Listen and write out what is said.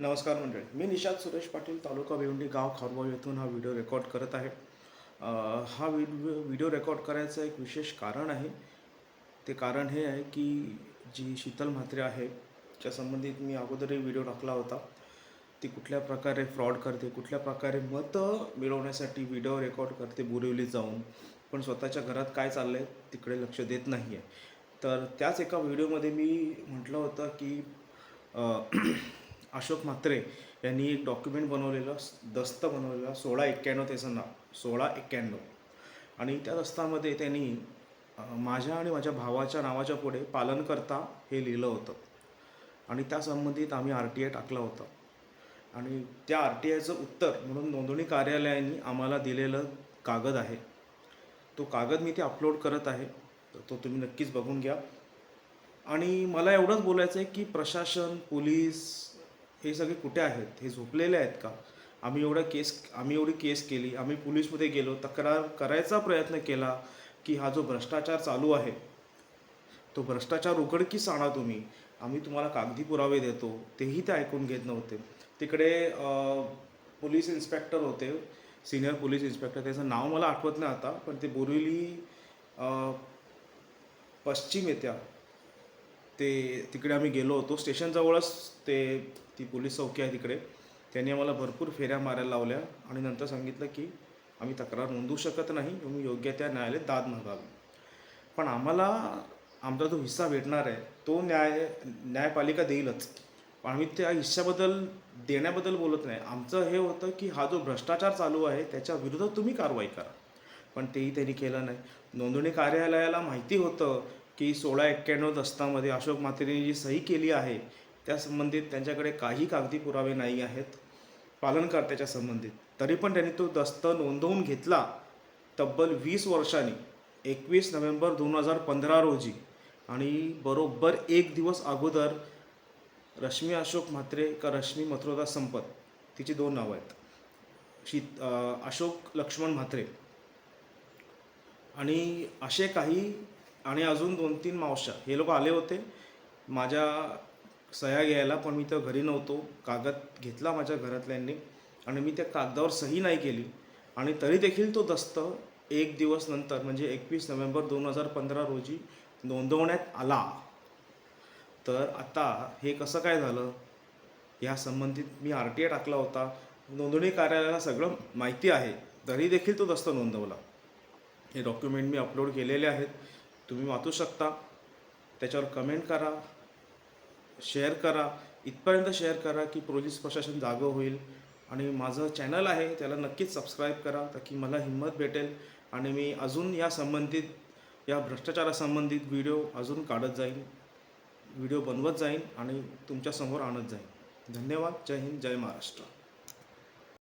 नमस्कार मंडळी. मी निशांत सुरेश पाटील तालुका भिवंडी गाव खारगाव येथून हा व्हिडिओ रेकॉर्ड करत आहे. हा व्हिडिओ व्हिडिओ रेकॉर्ड करायचं एक विशेष कारण आहे. ते कारण हे आहे की जी शीतल म्हात्रे आहे त्या संबंधित मी अगोदरही व्हिडिओ टाकला होता. ती कुठल्या प्रकारे फ्रॉड करते कुठल्या प्रकारे मतं मिळवण्यासाठी व्हिडिओ रेकॉर्ड करते बोरिवली जाऊन पण स्वतःच्या घरात काय चाललं आहे तिकडे लक्ष देत नाही आहे तर त्याच एका व्हिडिओमध्ये मी म्हटलं होतं की अशोक म्हात्रे यांनी एक डॉक्युमेंट बनवलेलं दस्त बनवलेलं सोळा एक्क्याण्णव त्याचं नाव सोळा एक्क्याण्णव आणि त्या दस्तामध्ये त्यांनी माझ्या आणि माझ्या भावाच्या नावाच्या पुढे पालनकर्ता हे लिहिलं होतं. आणि त्या संबंधित आम्ही आर टी आय टाकला होता. आणि त्या आर टी आयचं उत्तर म्हणून नोंदणी कार्यालयाने आम्हाला दिलेलं कागद आहे. तो कागद मी ते अपलोड करत आहे. तर तो तुम्ही नक्कीच बघून घ्या. आणि मला एवढंच बोलायचं आहे की प्रशासन पोलीस हे सगळे कुठे आहेत? हे झोपलेले आहेत का? आम्ही एवढा केस आम्ही एवढी केस केली आम्ही पोलीसमध्ये गेलो तक्रार करायचा प्रयत्न केला की हा जो भ्रष्टाचार चालू आहे तो भ्रष्टाचार उघडकीस आणा तुम्ही. आम्ही तुम्हाला कागदी पुरावे देतो. तेही ते ऐकून घेत नव्हते. तिकडे पोलीस इन्स्पेक्टर होते. Senior police inspector. त्याचं नाव मला आठवत नाही आता पण ते बोरिवली पश्चिम येत्या. ते तिकडे आम्ही गेलो होतो. स्टेशनजवळच ते ती पोलीस चौकी आहे तिकडे. त्यांनी आम्हाला भरपूर फेऱ्या मारायला लावल्या आणि नंतर सांगितलं की आम्ही तक्रार नोंदवू शकत नाही. तुम्ही योग्य त्या न्यायालयात दाद मागावी पण आम्हाला आमचा जो हिस्सा भेटणार आहे तो न्याय न्यायपालिका देईलच. पण आम्ही त्या हिस्साबद्दल देण्याबद्दल बोलत नाही. आमचं हे होतं की हा जो भ्रष्टाचार चालू आहे त्याच्या विरोधात तुम्ही कारवाई करा. पण तेही त्यांनी केलं नाही. नोंदणी कार्यालयाला माहिती होतं की सोळा एक्क्याण्णव दस्तामध्ये अशोक म्हात्रेने जी सही केली आहे त्या संबंधित त्यांच्याकडे काही कागदी पुरावे नाही आहेत पालनकर्त्याच्या संबंधित. तरी पण त्यांनी तो दस्त नोंदवून घेतला. तब्बल वीस वर्षांनी एकवीस नोव्हेंबर दोन हजार पंधरा रोजी. आणि बरोबर एक दिवस अगोदर रश्मी अशोक म्हात्रे का रश्मी मथुरदा संपत तिची दोन नावं आहेत. शीत अशोक लक्ष्मण म्हात्रे. आणि असे काही आणि अजून दोन तीन मावशा हे लोक आले होते. माझ्या सह्या घ्यायला पण मी तर घरी नव्हतो. कागद घेतला माझ्या घरातल्यांनी आणि मी त्या कागदावर सही नाही केली. आणि तरी देखील तो दस्त एक दिवस नंतर म्हणजे एकवीस नोव्हेंबर दोन हजार पंधरा रोजी नोंदवण्यात आला. तर आता हे कसं काय झालं? या संबंधित मी आर टी आय टाकला होता. नोंदणी कार्यालयाला सगळं माहिती आहे. तरी देखील तो दस्त नोंदवला. हे डॉक्युमेंट मी अपलोड केलेले आहेत. तुम्ही वाचू शकता. त्याच्यावर कमेंट करा शेअर करा. इथपर्यंत शेअर करा की पोलीस प्रशासन जागं होईल. आणि माझं चॅनल आहे त्याला नक्कीच सबस्क्राईब करा ताकी मला हिंमत भेटेल. आणि मी अजून या संबंधित या भ्रष्टाचारासंबंधित व्हिडिओ अजून काढत जाईन. व्हिडिओ बनवत जाईन आणि तुमच्यासमोर आणत जाईन. धन्यवाद. जय हिंद. जय महाराष्ट्र.